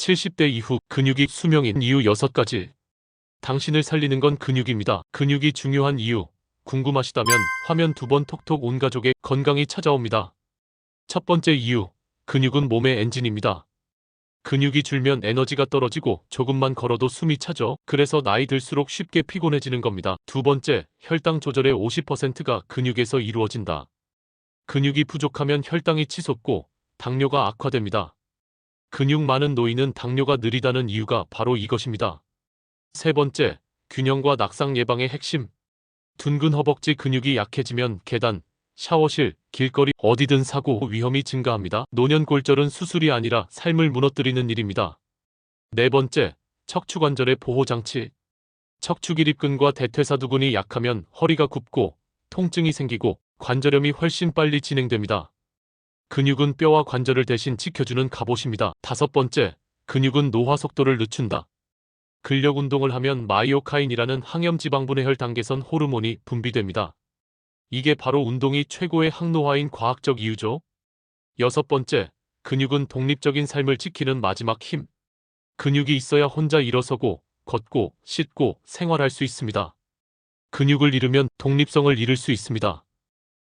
70대 이후 근육이 수명인 이유 6가지. 당신을 살리는 건 근육입니다. 근육이 중요한 이유. 궁금하시다면 화면 두 번 톡톡 온 가족의 건강이 찾아옵니다. 첫 번째 이유. 근육은 몸의 엔진입니다. 근육이 줄면 에너지가 떨어지고 조금만 걸어도 숨이 차죠. 그래서 나이 들수록 쉽게 피곤해지는 겁니다. 두 번째, 혈당 조절의 50%가 근육에서 이루어진다. 근육이 부족하면 혈당이 치솟고 당뇨가 악화됩니다. 근육 많은 노인은 당뇨가 느리다는 이유가 바로 이것입니다. 세 번째, 균형과 낙상 예방의 핵심. 둔근 허벅지 근육이 약해지면 계단, 샤워실, 길거리 어디든 사고 위험이 증가합니다. 노년골절은 수술이 아니라 삶을 무너뜨리는 일입니다. 네 번째, 척추관절의 보호장치. 척추기립근과 대퇴사두근이 약하면 허리가 굽고 통증이 생기고 관절염이 훨씬 빨리 진행됩니다. 근육은 뼈와 관절을 대신 지켜주는 갑옷입니다. 다섯 번째, 근육은 노화 속도를 늦춘다. 근력 운동을 하면 마이오카인이라는 항염 지방분해 혈 당개선 호르몬이 분비됩니다. 이게 바로 운동이 최고의 항노화인 과학적 이유죠. 여섯 번째, 근육은 독립적인 삶을 지키는 마지막 힘. 근육이 있어야 혼자 일어서고, 걷고, 씻고, 생활할 수 있습니다. 근육을 잃으면 독립성을 잃을 수 있습니다.